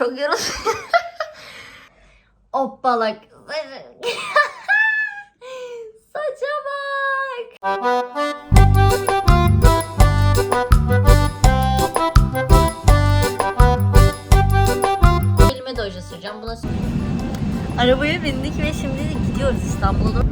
Çok yoruldum. Hoppalak. Saça bak. Elime de oje süreceğim. Buna Arabaya bindik ve şimdi gidiyoruz İstanbul'a doğru.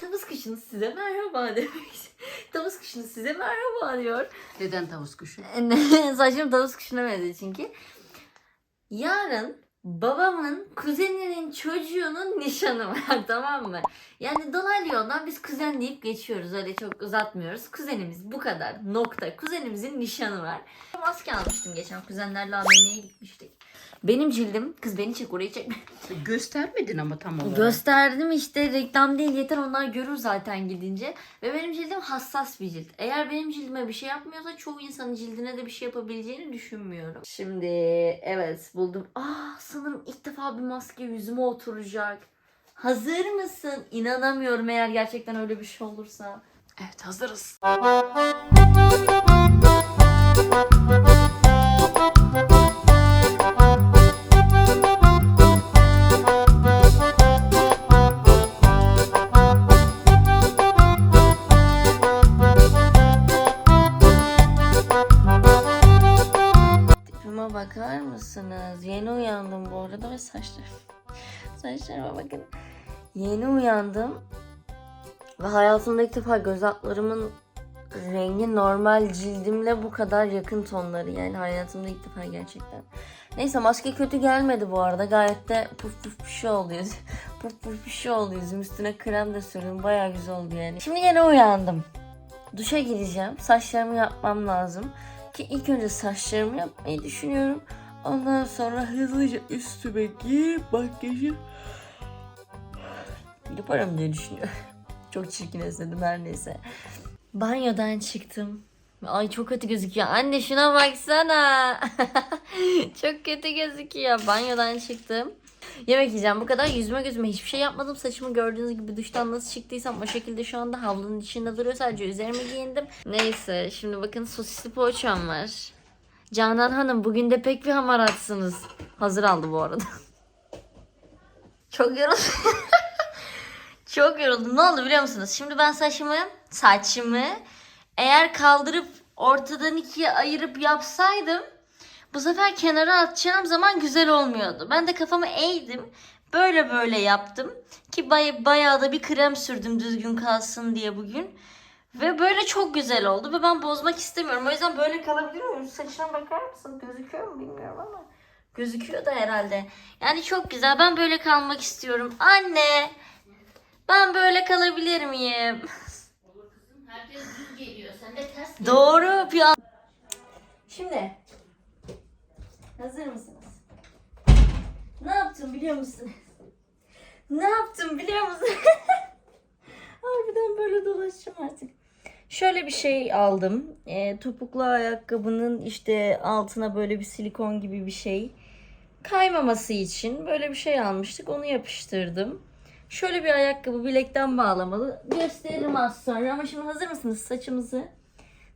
Tavus kuşunuz size merhaba demek. Tavus kuşunuz size merhaba diyor. Neden tavus kuşu? Saçım tavus kuşuna benziyor çünkü. Yarın babamın kuzeninin çocuğunun nişanı var tamam mı? Yani dolaylı yoldan biz kuzen deyip geçiyoruz öyle çok uzatmıyoruz. Kuzenimiz bu kadar nokta. Kuzenimizin nişanı var. Maske almıştım geçen kuzenlerle AVM'ye gitmiştik. Benim cildim, kız beni çek orayı çek. Göstermedin ama tam olarak. Gösterdim işte reklam değil yeter onlar görür zaten gidince. Ve benim cildim hassas bir cilt. Eğer benim cildime bir şey yapmıyorsa çoğu insanın cildine de bir şey yapabileceğini düşünmüyorum. Şimdi evet buldum. Ah sanırım ilk defa bir maske yüzüme oturacak. Hazır mısın? İnanamıyorum eğer gerçekten öyle bir şey olursa. Evet hazırız. ve saçlarım. Saçlarıma bakın. Yeni uyandım. Ve hayatımda ilk defa göz altlarımın rengi normal cildimle bu kadar yakın tonları. Yani hayatımda ilk defa gerçekten. Neyse maske kötü gelmedi bu arada. Gayet de puf puf bir şey oldu yüzüm. puf puf bir şey oldu yüzüm. Üstüne krem de sürdüm. Bayağı güzel oldu yani. Şimdi yine uyandım. Duşa gireceğim. Saçlarımı yapmam lazım. Ki ilk önce saçlarımı yapmayı düşünüyorum. Ondan sonra hızlıca üstüme giyip makyajı yaparım diye düşünüyorum. Çok çirkin esnedim her neyse. Banyodan çıktım. Ay çok kötü gözüküyor. Anne şuna baksana. çok kötü gözüküyor. Banyodan çıktım. Yemek yiyeceğim bu kadar. Yüzüme gözüme hiçbir şey yapmadım. Saçımı gördüğünüz gibi duştan nasıl çıktıysam o şekilde şu anda havlunun içinde duruyor. Sadece üzerime giyindim. Neyse şimdi bakın sosisli poğaçam var. Canan Hanım bugün de pek bir hamaratsınız. Hazır aldı bu arada. Çok yoruldum. Çok yoruldum. Ne oldu biliyor musunuz? Şimdi ben saçımı, saçımı eğer kaldırıp ortadan ikiye ayırıp yapsaydım bu sefer kenara atacağım zaman güzel olmuyordu. Ben de kafamı eğdim. Böyle böyle yaptım. Ki bay, bayağı da bir krem sürdüm düzgün kalsın diye bugün. Ve böyle çok güzel oldu ve ben bozmak istemiyorum. O yüzden böyle kalabilir miyim? Saçına bakar mısın? Gözüküyor mu bilmiyorum ama. Gözüküyor da herhalde. Yani çok güzel. Ben böyle kalmak istiyorum. Anne! Ben böyle kalabilir miyim? Herkes düz geliyor. Sen de ters Doğru bir Şimdi hazır mısınız? Ne yaptım biliyor musunuz? Ne yaptım biliyor musunuz? Harbiden böyle dolaşacağım artık. Şöyle bir şey aldım. Ee, topuklu ayakkabının işte altına böyle bir silikon gibi bir şey. Kaymaması için böyle bir şey almıştık. Onu yapıştırdım. Şöyle bir ayakkabı bilekten bağlamalı. Gösteririm az sonra ama şimdi hazır mısınız? Saçımızı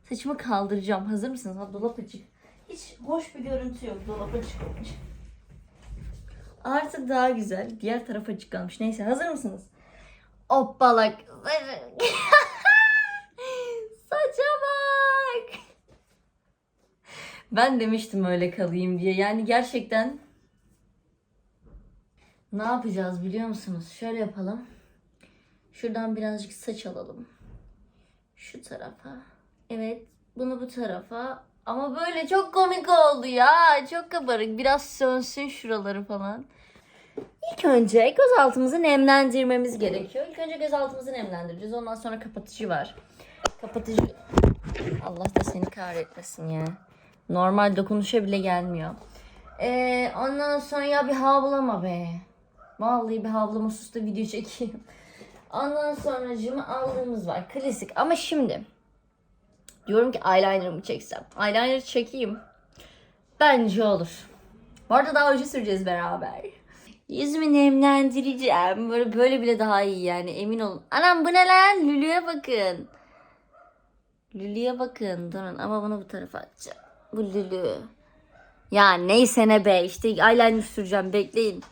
Saçımı kaldıracağım. Hazır mısınız? Ha, dolap açık. Hiç hoş bir görüntü yok. Dolap açık olmuş. Artık daha güzel. Diğer taraf açık kalmış. Neyse hazır mısınız? Hoppalak. Saça bak. Ben demiştim öyle kalayım diye. Yani gerçekten ne yapacağız biliyor musunuz? Şöyle yapalım. Şuradan birazcık saç alalım. Şu tarafa. Evet. Bunu bu tarafa. Ama böyle çok komik oldu ya. Çok kabarık. Biraz sönsün şuraları falan. İlk önce gözaltımızı nemlendirmemiz gerekiyor. İlk önce gözaltımızı nemlendireceğiz. Ondan sonra kapatıcı var. Kapatıcı... Allah da seni kahretmesin ya. Normal dokunuşa bile gelmiyor. Ee, ondan sonra ya bir havlama be. Vallahi bir havlama sus da video çekeyim. Ondan sonra cımı aldığımız var. Klasik. Ama şimdi diyorum ki eyeliner'ımı çeksem. Eyeliner çekeyim. Bence olur. Bu arada daha önce süreceğiz beraber. Yüzümü nemlendireceğim. Böyle böyle bile daha iyi yani emin olun. Anam bu ne lan? Lülü'ye bakın. Lülü'ye bakın durun ama bunu bu tarafa atacağım. Bu Lülü. Ya neyse ne be işte eyeliner süreceğim bekleyin.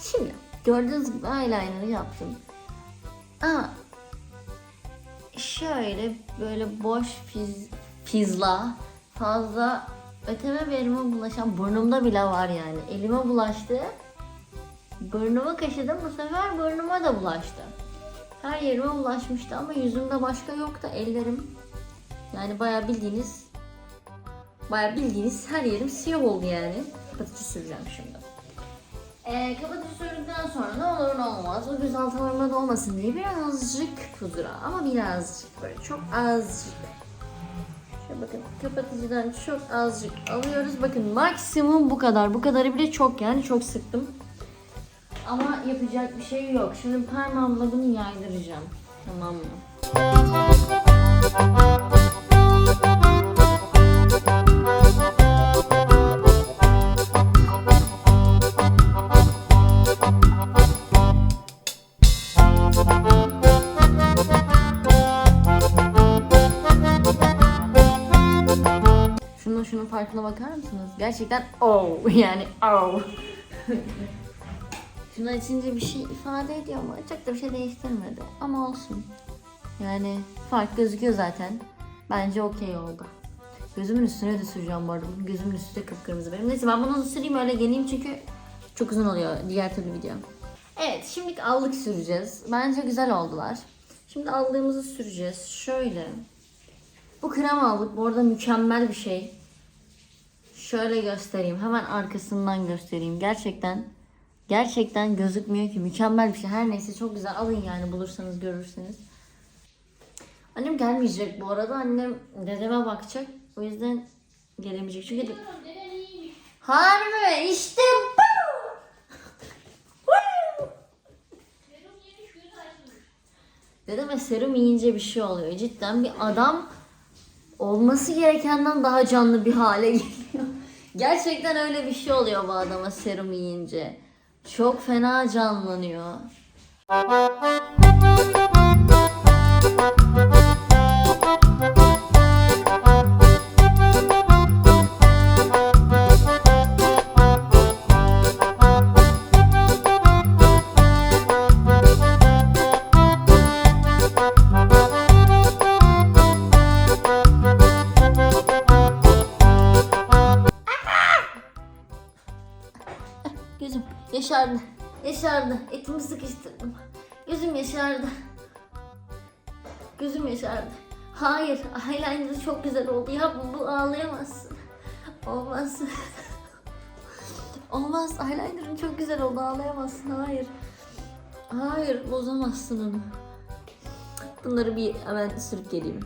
Şimdi gördüğünüz gibi eyeliner'ı yaptım. Ama şöyle böyle boş fiz, fizla fazla öteme verime bulaşan burnumda bile var yani. Elime bulaştı. Burnumu kaşıdım bu sefer burnuma da bulaştı. Her yerime bulaşmıştı ama yüzümde başka yoktu ellerim. Yani bayağı bildiğiniz bayağı bildiğiniz her yerim siyah oldu yani. Kapatıcı süreceğim şimdi. Ee, kapatıcı sürdükten sonra ne olur ne olmaz o göz altılarıma da olmasın diye birazcık pudra ama birazcık böyle çok azıcık. Bakın kapatıcıdan çok azıcık alıyoruz. Bakın maksimum bu kadar. Bu kadarı bile çok yani çok sıktım. Ama yapacak bir şey yok. Şimdi parmağımla bunu yaydıracağım. Tamam mı? Farkına bakar mısınız? Gerçekten oh yani oh. Şunu açınca bir şey ifade ediyor mu? Çok da bir şey değiştirmedi. Ama olsun. Yani fark gözüküyor zaten. Bence okey oldu. Gözümün üstüne de süreceğim bu arada. Gözümün üstü de kıpkırmızı benim. Neyse ben bunu süreyim öyle geleyim çünkü çok uzun oluyor diğer türlü video. Evet şimdi allık süreceğiz. Bence güzel oldular. Şimdi aldığımızı süreceğiz. Şöyle. Bu krem aldık. Bu arada mükemmel bir şey. Şöyle göstereyim. Hemen arkasından göstereyim. Gerçekten gerçekten gözükmüyor ki. Mükemmel bir şey. Her neyse çok güzel. Alın yani bulursanız görürseniz. Annem gelmeyecek bu arada. Annem dedeme bakacak. O yüzden gelemeyecek. Çünkü de... Harbi işte bu. Dedeme serum yiyince bir şey oluyor. Cidden bir adam olması gerekenden daha canlı bir hale geliyor. Gerçekten öyle bir şey oluyor bu adama serum yiyince. Çok fena canlanıyor. Yaşardı. Yaşardı. Etimi sıkıştırdım. Gözüm yaşardı. Gözüm yaşardı. Hayır. Eyeliner'ı çok güzel oldu. Yapma bu ağlayamazsın. Olmaz. Olmaz. Eyeliner'ın çok güzel oldu. Ağlayamazsın. Hayır. Hayır. Bozamazsın onu. Bunları bir hemen sürüp geleyim.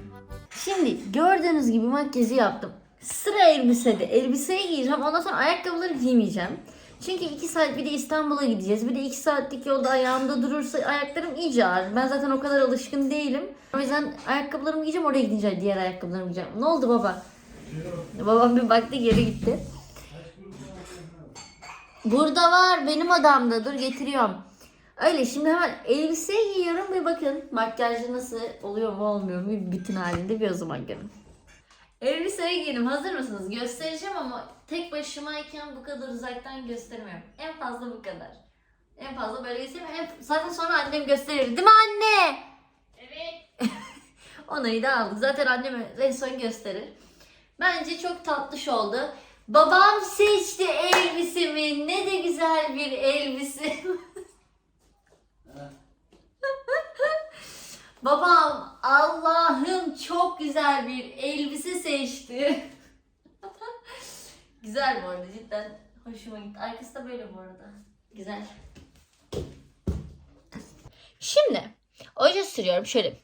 Şimdi gördüğünüz gibi makyajı yaptım. Sıra elbisede. Elbiseyi giyeceğim. Ondan sonra ayakkabıları giymeyeceğim. Çünkü 2 saat bir de İstanbul'a gideceğiz. Bir de 2 saatlik yolda ayağımda durursa ayaklarım iyice ağrır. Ben zaten o kadar alışkın değilim. O yüzden ayakkabılarımı giyeceğim oraya gidince diğer ayakkabılarımı giyeceğim. Ne oldu baba? Babam bir baktı geri gitti. Burada var benim odamda. Dur getiriyorum. Öyle şimdi hemen elbise giyiyorum ve bakın makyajı nasıl oluyor mu olmuyor mu bir bütün halinde bir o zaman görün. Elbiseyi giydim. Hazır mısınız? Göstereceğim ama tek başımayken bu kadar uzaktan göstermiyorum. En fazla bu kadar. En fazla böyle göstereyim. En, zaten sonra annem gösterir. Değil mi anne? Evet. Onayı da aldık. Zaten annem en son gösterir. Bence çok tatlış oldu. Babam seçti elbisemi. Ne de güzel bir elbise. Babam Allah'ım çok güzel bir elbise seçti. güzel bu arada cidden hoşuma gitti. Arkası da böyle bu arada. Güzel. Şimdi oje sürüyorum şöyle.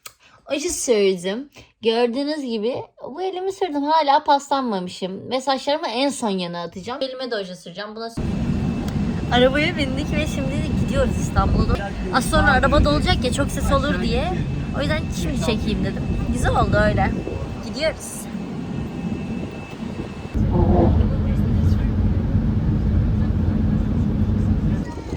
Oje sürdüm. Gördüğünüz gibi bu elimi sürdüm. Hala paslanmamışım. Ve saçlarımı en son yana atacağım. Elime de oje süreceğim. Buna Arabaya bindik ve şimdi gidiyoruz İstanbul'a. Az sonra araba dolacak ya çok ses olur diye O yüzden şimdi çekeyim dedim. Güzel oldu öyle. Gidiyoruz.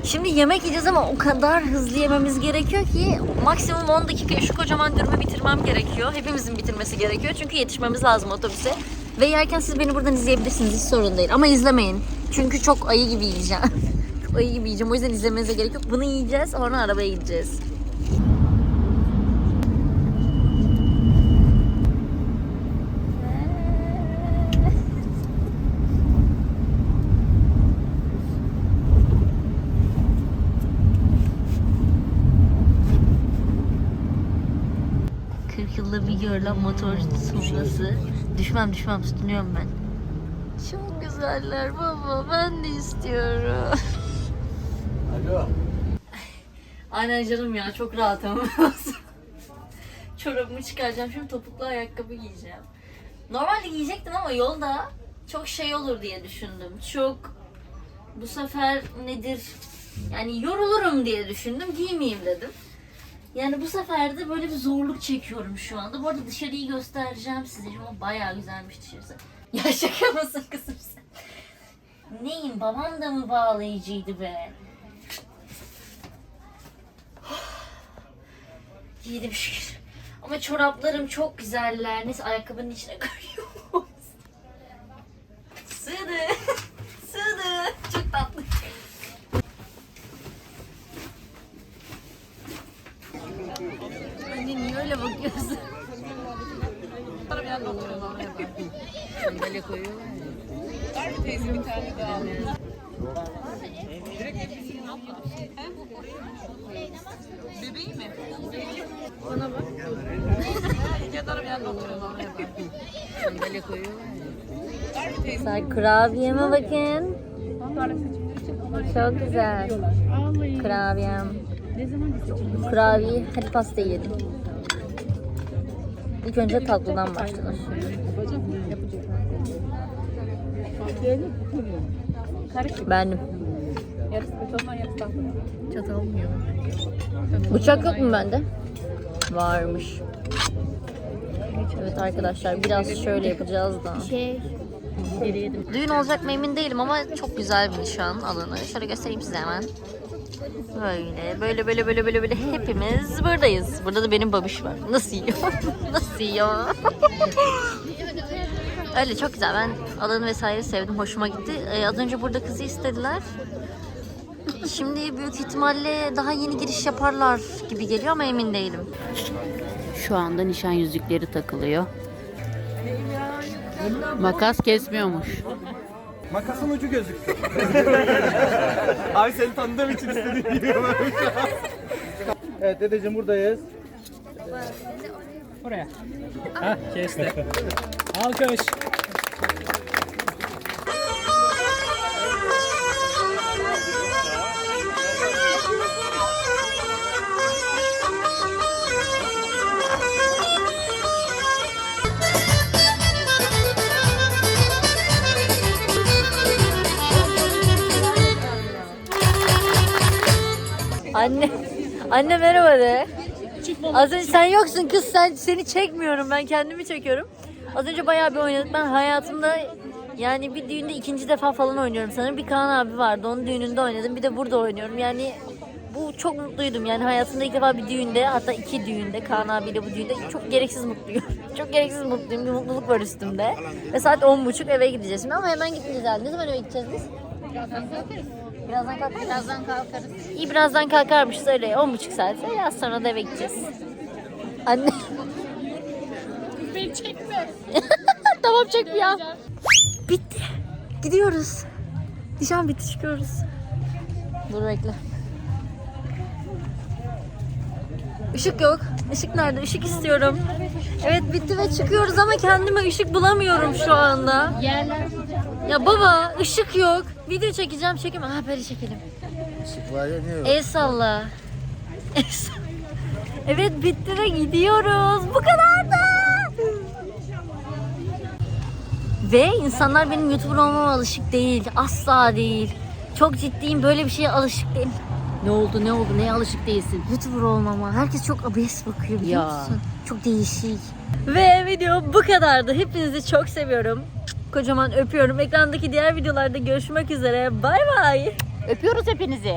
Şimdi yemek yiyeceğiz ama o kadar hızlı yememiz gerekiyor ki maksimum 10 dakika şu kocaman dürümü bitirmem gerekiyor. Hepimizin bitirmesi gerekiyor çünkü yetişmemiz lazım otobüse. Ve yerken siz beni buradan izleyebilirsiniz hiç sorun değil ama izlemeyin. Çünkü çok ayı gibi yiyeceğim. ayı gibi yiyeceğim o yüzden izlemenize gerek yok. Bunu yiyeceğiz sonra arabaya gideceğiz. Görülen motor turnası. Düşmem düşmem tutunuyorum ben. Çok güzeller baba ben de istiyorum. Alo. Aynen canım ya çok rahatım. Çorabımı çıkaracağım şimdi topuklu ayakkabı giyeceğim. Normalde giyecektim ama yolda çok şey olur diye düşündüm. Çok bu sefer nedir yani yorulurum diye düşündüm giymeyeyim dedim. Yani bu sefer de böyle bir zorluk çekiyorum şu anda. Bu arada dışarıyı göstereceğim size. Ama bayağı güzelmiş dışarısı. Ya şaka mısın kızım sen? Neyim babam da mı bağlayıcıydı be? Giydim şükür. Ama çoraplarım çok güzeller. Neyse ayakkabının içine koyuyorum. Sığdı. Sığdı. Çok tatlı. Anne niye öyle bakıyorsun? Sandalye koyuyorlar ya. Sen kurabiyeme bakın. Çok güzel. Kurabiyem. Kurabiye. Hadi pasta yiyelim. İlk önce tatlıdan başlanır. Beğendim. Çatal olmuyor. Bıçak yok mu bende? Varmış. Evet arkadaşlar biraz şöyle yapacağız da. Düğün olacak mı emin değilim ama çok güzel bir nişan alanı. Şöyle göstereyim size hemen. Böyle böyle böyle böyle böyle böyle hepimiz buradayız. Burada da benim babiş var. Nasıl yiyor? Nasıl yiyor? Öyle çok güzel. Ben alanı vesaire sevdim. Hoşuma gitti. Ee, az önce burada kızı istediler. Şimdi büyük ihtimalle daha yeni giriş yaparlar gibi geliyor ama emin değilim. Şu anda nişan yüzükleri takılıyor. Makas kesmiyormuş. Makasın ucu gözüktü. Abi seni tanıdığım için istediğim gibi evet dedeciğim buradayız. Oraya. Hah kesti. Alkış. Anne. Anne merhaba de. Az önce sen yoksun kız sen seni çekmiyorum ben kendimi çekiyorum. Az önce bayağı bir oynadık. Ben hayatımda yani bir düğünde ikinci defa falan oynuyorum sanırım. Bir Kaan abi vardı onun düğününde oynadım. Bir de burada oynuyorum. Yani bu çok mutluydum. Yani hayatımda ilk defa bir düğünde hatta iki düğünde Kaan abiyle bu düğünde çok gereksiz mutluyum. çok gereksiz mutluyum. Bir mutluluk var üstümde. Ve saat on buçuk eve gideceğiz ama hemen gitmeyeceğiz. Ne zaman eve gideceğiz biz? Birazdan. Birazdan kalkarız. İyi birazdan kalkarmışız öyle. On buçuk saat. Biraz sonra da eve gideceğiz. Anne. Beni çekme. tamam çek ya. Bitti. Gidiyoruz. Nişan bitti çıkıyoruz. Dur bekle. Işık yok. Işık nerede? Işık istiyorum. Evet bitti ve çıkıyoruz ama kendime ışık bulamıyorum şu anda. Yerler Ya baba ışık yok. Video çekeceğim çekemem. Ha böyle çekelim. El salla. El salla. Evet bitti ve gidiyoruz. Bu kadar da. Ve insanlar benim YouTuber olmama alışık değil. Asla değil. Çok ciddiyim böyle bir şeye alışık değil. Ne oldu ne oldu neye alışık değilsin? Youtuber olmama. Herkes çok abes bakıyor biliyor Ya. musun? Çok değişik. Ve video bu kadardı. Hepinizi çok seviyorum. Kocaman öpüyorum. Ekrandaki diğer videolarda görüşmek üzere. Bay bay. Öpüyoruz hepinizi.